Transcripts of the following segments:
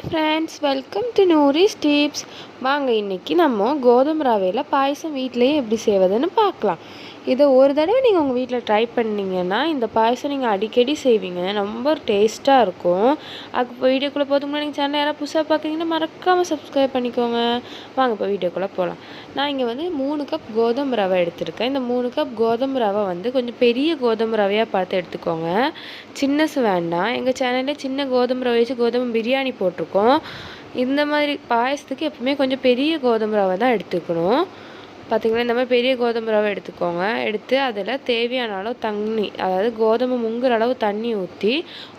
Hi friends welcome to Noori's tips வாங்க இன்றைக்கி நம்ம கோதுமை ரவையில் பாயசம் வீட்டிலேயே எப்படி செய்வதுன்னு பார்க்கலாம். இதை ஒரு தடவை நீங்கள் உங்கள் வீட்டில் ட்ரை பண்ணிங்கன்னா இந்த பாயசம் நீங்கள் அடிக்கடி செய்வீங்க. ரொம்ப டேஸ்ட்டாக இருக்கும். அதுக்கு வீடியோக்குள்ளே போதும் நீங்கள் சேனல் யாராவது புதுசாக பார்க்குறீங்கன்னா மறக்காமல் சப்ஸ்கிரைப் பண்ணிக்கோங்க. வாங்க இப்போ வீடியோக்குள்ளே போகலாம் நான் இங்கே வந்து மூணு கப் கோதுமை ரவை எடுத்திருக்கேன். இந்த மூணு கப் கோதுமை ரவை வந்து கொஞ்சம் பெரிய கோதுமை ரவையாக பார்த்து எடுத்துக்கோங்க. சின்னசு வேண்டாம். எங்கள் சேனலில் சின்ன கோதுமை ரவை வச்சு கோதுமை பிரியாணி போட்டிருக்கோம். இந்த மாதிரி பாயசத்துக்கு எப்பவுமே கொஞ்சம் பெரிய கோதுமை ரவை தான் எடுத்துக்கணும். பார்த்திங்களா இந்த மாதிரி பெரிய கோதுமை ரவை எடுத்துக்கோங்க. எடுத்து அதில் தேவையான அளவு தண்ணி அதாவது கோதுமை முங்குற அளவு தண்ணி ஊற்றி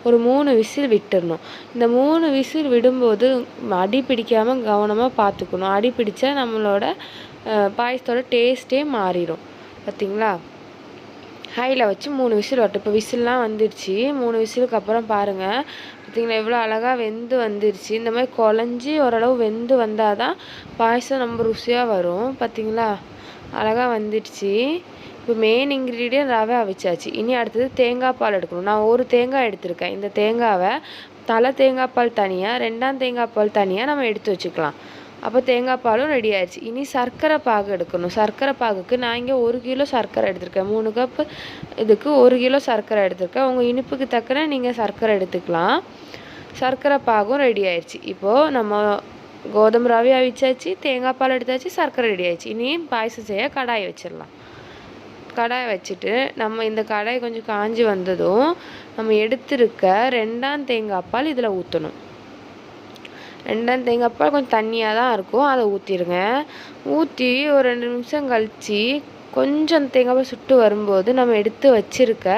ஒரு மூணு விசில் விட்டுடணும் இந்த மூணு விசில் விடும்போது அடி பிடிக்காமல் கவனமாக பார்த்துக்கணும் அடி பிடிச்சா நம்மளோட பாயசத்தோட டேஸ்ட்டே மாறிடும். பார்த்திங்களா ஹையில் வச்சு மூணு விசில் வரட்டும். இப்போ விசில்லாம் வந்துடுச்சு. மூணு விசிலுக்கு அப்புறம் பாருங்கள் பார்த்திங்களா எவ்வளோ அழகாக வெந்து வந்துடுச்சு. இந்த மாதிரி குழஞ்சி ஓரளவு வெந்து வந்தால் தான் பாயசம் ரொம்ப ருசியாக வரும். பார்த்திங்களா அழகாக வந்துடுச்சு. இப்போ மெயின் இன்க்ரீடியன்ட் ரவை அவிச்சாச்சு. இனி அடுத்தது தேங்காய் பால் எடுக்கணும். நான் ஒரு தேங்காய் எடுத்திருக்கேன். இந்த தேங்காவை தலை தேங்காய் பால் தனியாக ரெண்டாம் தேங்காய் பால் தனியாக நம்ம எடுத்து வச்சுக்கலாம். அப்போ தேங்காய் பாலும் ரெடி ஆயிடுச்சு. இனி சர்க்கரை பாகு எடுக்கணும். சர்க்கரை பாகுக்கு நான் இங்கே ஒரு கிலோ சர்க்கரை எடுத்திருக்கேன். மூணு கப்பு இதுக்கு ஒரு கிலோ சர்க்கரை எடுத்திருக்கேன். உங்கள் இனிப்புக்கு தக்கன நீங்கள் சர்க்கரை எடுத்துக்கலாம். சர்க்கரை பாகும் ரெடி ஆயிடுச்சு. இப்போது நம்ம கோதுமை ரவி அவிச்சாச்சு தேங்காய் பால் எடுத்தாச்சு சர்க்கரை ரெடி ஆயிடுச்சு. இனி பாயசம் செய்ய கடாய் வச்சிடலாம். கடாய் வச்சுட்டு நம்ம இந்த கடாய் கொஞ்சம் காஞ்சி வந்ததும் நம்ம எடுத்திருக்க ரெண்டாம் தேங்காய் பால் இதில் ஊற்றணும் ரெண்டு தேங்காய் தேங்காய்ப்பால் கொஞ்சம் தண்ணியாக தான் இருக்கும். அதை ஊற்றிடுங்க ஊற்றி ஒரு ரெண்டு நிமிஷம் கழித்து கொஞ்சம் தேங்காய் சுட்டு வரும்போது நம்ம எடுத்து வச்சுருக்க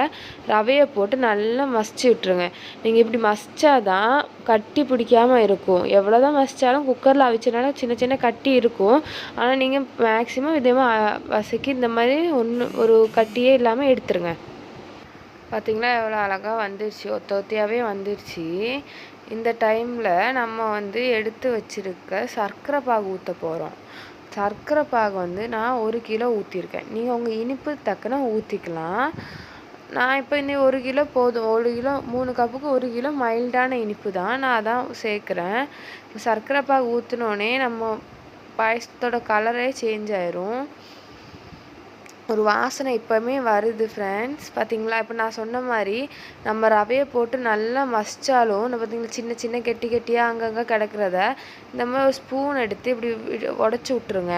ரவையை போட்டு நல்லா மசிச்சு விட்ருங்க நீங்கள் இப்படி மசிச்சா தான் கட்டி பிடிக்காமல் இருக்கும். எவ்வளோ தான் மசித்தாலும் குக்கரில் அவிச்சனால சின்ன சின்ன கட்டி இருக்கும். ஆனால் நீங்கள் மேக்ஸிமம் இதேமாக வசக்கி இந்த மாதிரி ஒன்று ஒரு கட்டியே இல்லாமல் எடுத்துருங்க. பார்த்திங்களா எவ்வளோ அழகாக வந்துருச்சு. ஒத்த ஒத்தியாகவே வந்துருச்சு. இந்த டைமில் நம்ம வந்து எடுத்து வச்சுருக்க சர்க்கரை பாகு ஊற்ற போகிறோம் சர்க்கரை பாகு வந்து நான் ஒரு கிலோ ஊற்றிருக்கேன் நீங்கள் உங்கள் இனிப்பு தக்கன ஊற்றிக்கலாம் நான் இப்போ இன்னும் ஒரு கிலோ போதும். ஒரு கிலோ மூணு கப்புக்கு ஒரு கிலோ மைல்டான இனிப்பு தான் நான் அதான் சேர்க்குறேன். சர்க்கரை பாகு ஊற்றினோடனே நம்ம பாயசத்தோட கலரே சேஞ்ச் ஆயிரும். ஒரு வாசனை இப்போவுமே வருது ஃப்ரெண்ட்ஸ் பார்த்தீங்களா இப்போ நான் சொன்ன மாதிரி நம்ம ரவையை போட்டு நல்லா மசிச்சாலும் பார்த்தீங்களா சின்ன சின்ன கெட்டி கெட்டியாக அங்கங்கே கிடக்கிறத இந்த மாதிரி ஒரு ஸ்பூன் எடுத்து இப்படி உடச்சி விட்ருங்க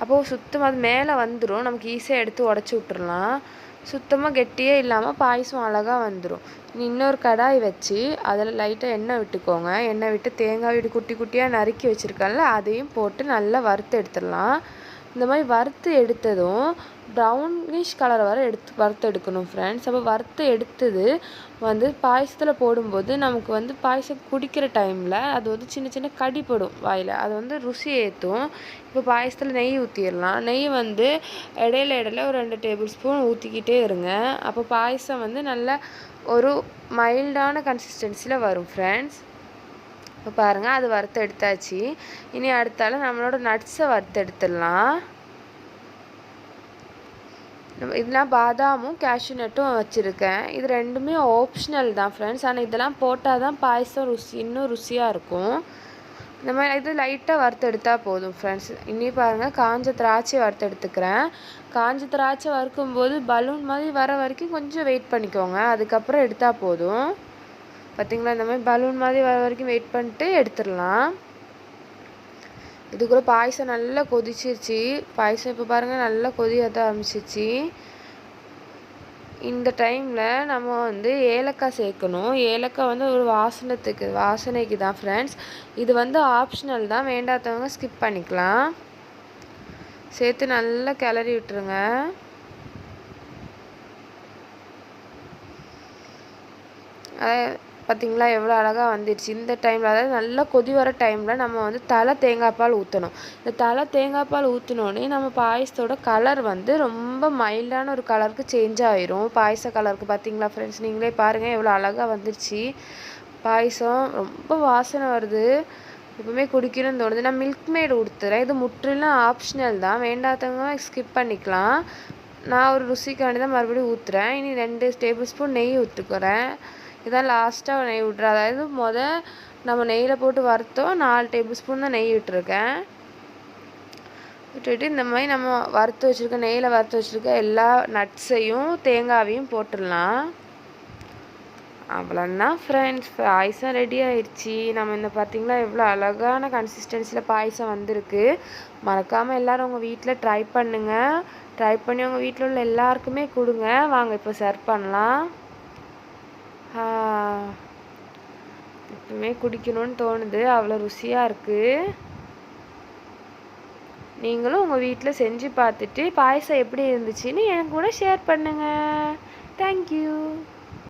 அப்போது சுத்தமாக அது மேலே வந்துடும் நமக்கு ஈஸியாக எடுத்து உடச்சி விட்டுறலாம் சுத்தமாக கெட்டியே இல்லாமல் பாயசம் அழகாக வந்துடும் இன்னொரு கடாய் வச்சு அதில் லைட்டாக எண்ணெய் விட்டுக்கோங்க. எண்ணெய் விட்டு தேங்காய் விட்டு குட்டி குட்டியாக நறுக்கி வச்சுருக்கல அதையும் போட்டு நல்லா வறுத்து எடுத்துடலாம் இந்த மாதிரி வறுத்து எடுத்ததும் ப்ரௌனிஷ் கலர் வர எடுத்து வறுத்து எடுக்கணும் ஃப்ரெண்ட்ஸ் அப்போ வறுத்து எடுத்தது வந்து பாயசத்தில் போடும்போது நமக்கு வந்து பாயசம் குடிக்கிற டைமில் அது வந்து சின்ன சின்ன கடிப்படும் வாயில். அது வந்து ருசி ஏற்றும் இப்போ பாயசத்தில் நெய் ஊற்றிடலாம் நெய் வந்து இடையில இடையில ஒரு ரெண்டு டேபிள் ஸ்பூன் ஊற்றிக்கிட்டே இருங்க. அப்போ பாயசம் வந்து நல்ல ஒரு மைல்டான கன்சிஸ்டன்சியில் வரும் ஃப்ரெண்ட்ஸ் இப்போ பாருங்கள் அது வறுத்து எடுத்தாச்சு இனி அடுத்தால நம்மளோட நட்ஸை வறுத்து எடுத்துடலாம் இதெல்லாம் பாதாமும் கேஷ்யூ நட்டும் வச்சுருக்கேன். இது ரெண்டுமே ஆப்ஷனல் தான் ஃப்ரெண்ட்ஸ் ஆனால் இதெல்லாம் போட்டால் தான் பாயசம் ருசி இன்னும் ருசியாக இருக்கும். இந்த மாதிரி இது லைட்டாக வறுத்து எடுத்தால் போதும் ஃப்ரெண்ட்ஸ் இனி பாருங்கள் காஞ்ச திராட்சை வறுத்து எடுத்துக்கிறேன் காஞ்ச திராட்சை வறுக்கும்போது பலூன் மாதிரி வர வரைக்கும் கொஞ்சம் வெயிட் பண்ணிக்கோங்க. அதுக்கப்புறம் எடுத்தால் போதும். பார்த்திங்களா இந்த மாதிரி பலூன் மாதிரி வர வரைக்கும் வெயிட் பண்ணிட்டு எடுத்துடலாம். இதுக்குள்ளே பாயசம் நல்லா கொதிச்சிருச்சு. பாயசம் இப்போ பாருங்கள் நல்லா கொதியாத ஆரம்பிச்சிச்சு இந்த டைமில் நம்ம வந்து ஏலக்காய் சேர்க்கணும். ஏலக்காய் வந்து ஒரு வாசனத்துக்கு வாசனைக்கு தான் ஃப்ரெண்ட்ஸ் இது வந்து ஆப்ஷனல் தான். வேண்டாதவங்க ஸ்கிப் பண்ணிக்கலாம். சேர்த்து நல்லா கிளறி விட்டுருங்க. பார்த்திங்களா? எவ்வளோ அழகாக வந்துடுச்சு இந்த டைமில் அதாவது நல்லா கொதி வர டைமில் நம்ம வந்து தலை தேங்காய் பால் ஊற்றணும் இந்த தலை தேங்காய் பால் ஊற்றினோடனே நம்ம பாயசத்தோட கலர் வந்து ரொம்ப மைல்டான ஒரு கலருக்கு சேஞ்ச் ஆயிரும். பாயச கலருக்கு பார்த்தீங்களா ஃப்ரெண்ட்ஸ் நீங்களே பாருங்கள் எவ்வளோ அழகாக வந்துடுச்சு பாயசம் ரொம்ப வாசனை வருது. எப்பவுமே குடிக்கணும்னு தோணுது. நான் மில்க் மேடு கொடுத்துறேன் இது முற்றிலும் ஆப்ஷனல் தான். வேண்டாதவங்க ஸ்கிப் பண்ணிக்கலாம். நான் ஒரு ருசிக்காண்டி தான் மறுபடியும் ஊற்றுறேன் இனி ரெண்டு டேபிள் ஸ்பூன் நெய் ஊற்றுக்கிறேன் இதான் லாஸ்ட்டாக நெய் விட்றேன் அதாவது மொதல் நம்ம நெய்யில் போட்டு வறுத்தோம். நாலு டேபிள் ஸ்பூன் தான் நெய் விட்டுருக்கேன் விட்டுட்டு இந்த மாதிரி நம்ம வறுத்து வச்சுருக்க நெய்யில் வறுத்து வச்சுருக்க எல்லா நட்ஸையும் தேங்காவையும் போட்டுடலாம். அவ்வளோந்தான் ஃப்ரெண்ட்ஸ் பாயசம் ரெடி ஆயிடுச்சு. நம்ம இந்த பார்த்திங்களா எவ்வளோ அழகான கன்சிஸ்டன்சியில் பாயசம் வந்திருக்கு. மறக்காமல் எல்லோரும் உங்கள் வீட்டில் ட்ரை பண்ணுங்கள் ட்ரை பண்ணி உங்கள் வீட்டில் உள்ள எல்லாருக்குமே கொடுங்க. வாங்க இப்போ சர்வ் பண்ணலாம். இப்போவே குடிக்கணும்னு தோணுது. அவ்வளோ ருசியாக இருக்குது நீங்களும் உங்கள் வீட்டில் செஞ்சு பார்த்துட்டு பாயசம் எப்படி இருந்துச்சுன்னு எனக்கு கூட ஷேர் பண்ணுங்கள் தேங்க்யூ